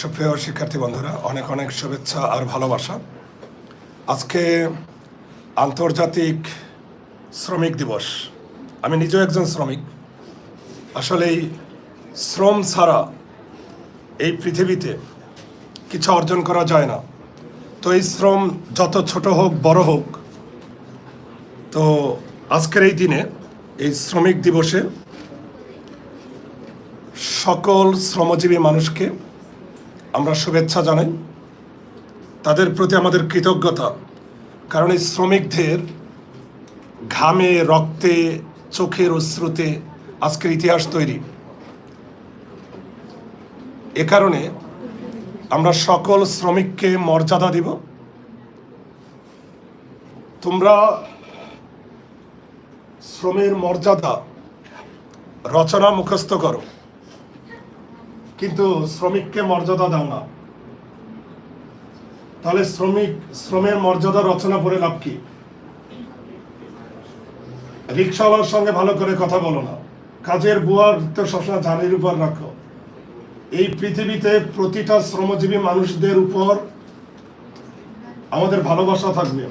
সুপ্রিয় শিক্ষার্থী বন্ধুরা, অনেক অনেক শুভেচ্ছা আর ভালোবাসা। আজকে আন্তর্জাতিক শ্রমিক দিবস। আমি নিজেও একজন শ্রমিক। আসলে এই শ্রম ছাড়া এই পৃথিবীতে কিছু অর্জন করা যায় না। তো এই শ্রম যত ছোট হোক, বড় হোক, তো আজকের এই দিনে এই শ্রমিক দিবসে সকল শ্রমজীবী মানুষকে আমরা শুভেচ্ছা জানাই। তাদের প্রতি আমাদের কৃতজ্ঞতা। কারণ এই শ্রমিকদের ঘামে, রক্তে, চোখের অশ্রুতে আজকের ইতিহাস তৈরি। এ কারণে আমরা সকল শ্রমিককে মর্যাদা দিব। তোমরা শ্রমের মর্যাদা রচনা মুখস্থ করো। কিন্তু শ্রমিককে মর্যাদা দাও না। তাহলে শ্রমিক, শ্রমের মর্যাদা রচনা করে লাভ কি? রিক্সাওয়ালার সঙ্গে ভালো করে কথা বলো না। কাজের বুয়ার তো সবসময় ঝাড়ির উপর রাখো। এই পৃথিবীতে প্রতিটা শ্রমজীবী মানুষদের উপর আমাদের ভালোবাসা থাকবে।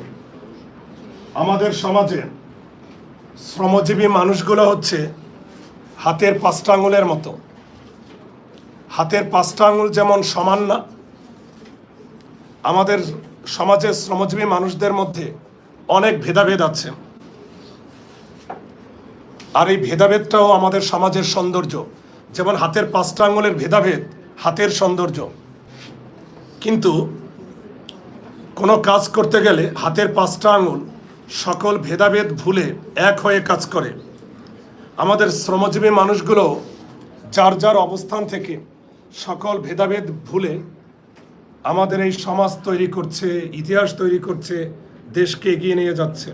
আমাদের সমাজে শ্রমজীবী মানুষগুলো হচ্ছে হাতের পাঁচটা আঙুলের মতো। হাতের পাঁচটা আঙুল যেমন সমান না, আমাদের সমাজের শ্রমজীবী মানুষদের মধ্যে অনেক ভেদাভেদ আছে। আর এই ভেদাভেদটাও আমাদের সমাজের সৌন্দর্য। যেমন হাতের পাঁচটা আঙুলের ভেদাভেদ হাতের সৌন্দর্য। কিন্তু কোনো কাজ করতে গেলে হাতের পাঁচটা আঙুল সকল ভেদাভেদ ভুলে এক হয়ে কাজ করে। আমাদের শ্রমজীবী মানুষগুলো যার যার অবস্থান থেকে সকল ভেদাভেদ ভুলে আমাদের এই সমাজ তৈরি করছে, ইতিহাস তৈরি করছে, দেশকে এগিয়ে নিয়ে যাচ্ছে।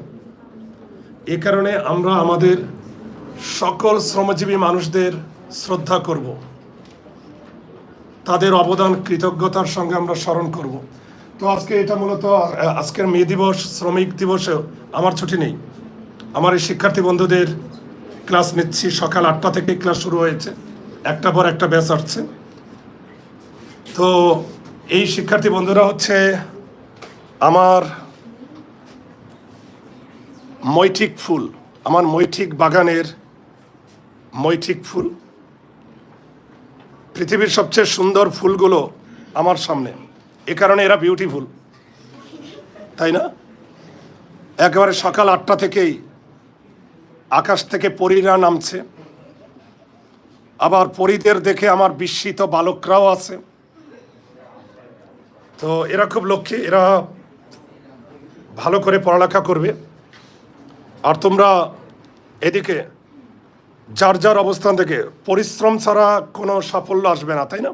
এ কারণে আমরা আমাদের সকল শ্রমজীবী মানুষদের শ্রদ্ধা করব। তাদের অবদান, কৃতজ্ঞতার সঙ্গে আমরা স্মরণ করব। তো আজকে এটা মূলত, আজকের মে দিবস, শ্রমিক দিবসেও আমার ছুটি নেই। আমার এই শিক্ষার্থী বন্ধুদের ক্লাস নিচ্ছি। সকাল আটটা থেকে ক্লাস শুরু হয়েছে। একটা পর একটা ব্যাচ আসছে। তো এই শিক্ষার্থী বন্ধুরা হচ্ছে আমার মৈঠিক ফুল, আমার মৈঠিক বাগানের মৈঠিক ফুল। পৃথিবীর সবচেয়ে সুন্দর ফুলগুলো আমার সামনে। এ কারণে এরা বিউটিফুল তাই না? একেবারে সকাল আটটা থেকেই আকাশ থেকে পরীরা নামছে। আবার পরীদের দেখে আমার বিস্মিত বালকরাও আছে। তো এরা খুব লক্ষ্মী, এরা ভালো করে পড়ালেখা করবে। আর তোমরা এদিকে যার যার অবস্থান থেকে পরিশ্রম ছাড়া কোনো সাফল্য আসবে না, তাই না?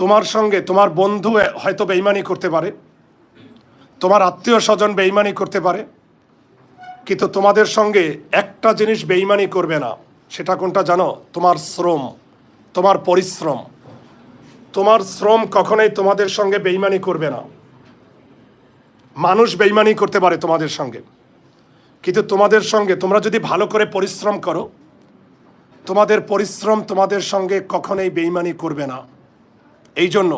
তোমার সঙ্গে তোমার বন্ধু হয়তো বেইমানি করতে পারে, তোমার আত্মীয় স্বজন বেইমানি করতে পারে, কিন্তু তোমাদের সঙ্গে একটা জিনিস বেইমানি করবে না, সেটা কোনটা জানো? তোমার শ্রম, তোমার পরিশ্রম। তোমার শ্রম কখনোই তোমাদের সঙ্গে বেইমানি করবে না। মানুষ বেইমানি করতে পারে তোমাদের সঙ্গে। কিন্তু তোমাদের সঙ্গে তোমরা যদি ভালো করে পরিশ্রম করো, তোমাদের পরিশ্রম তোমাদের সঙ্গে কখনোই বেইমানি করবে না। এই জন্য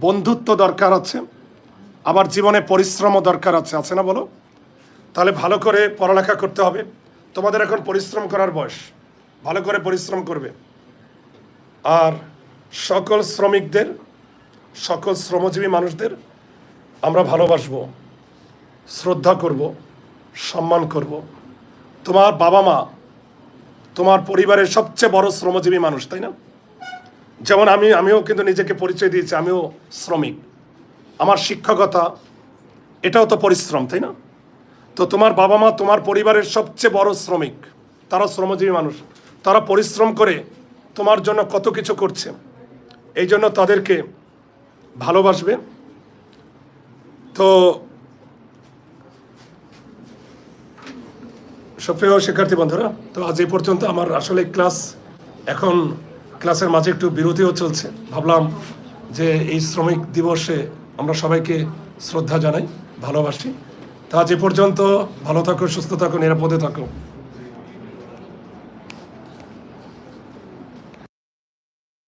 বন্ধুত্ব দরকার আছে, আবার জীবনে পরিশ্রমও দরকার আছে আছে না বলো? তাহলে ভালো করে পড়ালেখা করতে হবে। তোমাদের এখন পরিশ্রম করার বয়স, ভালো করে পরিশ্রম করবে। আর সকল শ্রমিকদের, সকল শ্রমজীবী মানুষদের আমরা ভালোবাসবো, শ্রদ্ধা করব, সম্মান করব। তোমার বাবা মা, তোমার পরিবারের সবচেয়ে বড় শ্রমজীবী মানুষ, তাই না? যেমন আমি, আমিও কিন্তু নিজেকে পরিচয় দিয়েছি, আমিও শ্রমিক। আমার শিক্ষকতা, এটাও তো পরিশ্রম, তাই না? তো তোমার বাবা মা, তোমার পরিবারের সবচেয়ে বড় শ্রমিক তারা শ্রমজীবী মানুষ। তারা পরিশ্রম করে তোমার জন্য কত কিছু করছে। এই জন্য তাদেরকে ভালোবাসবে। তো সুপ্রিয় শিক্ষার্থী বন্ধুরা, তো আজ এই পর্যন্ত আমার আসলে ক্লাস এখন ক্লাসের মাঝে একটু বিরতিও চলছে। ভাবলাম যে এই শ্রমিক দিবসে আমরা সবাইকে শ্রদ্ধা জানাই, ভালোবাসি। তো এ পর্যন্ত ভালো থাকো, সুস্থ থাকো, নিরাপদে থাকো।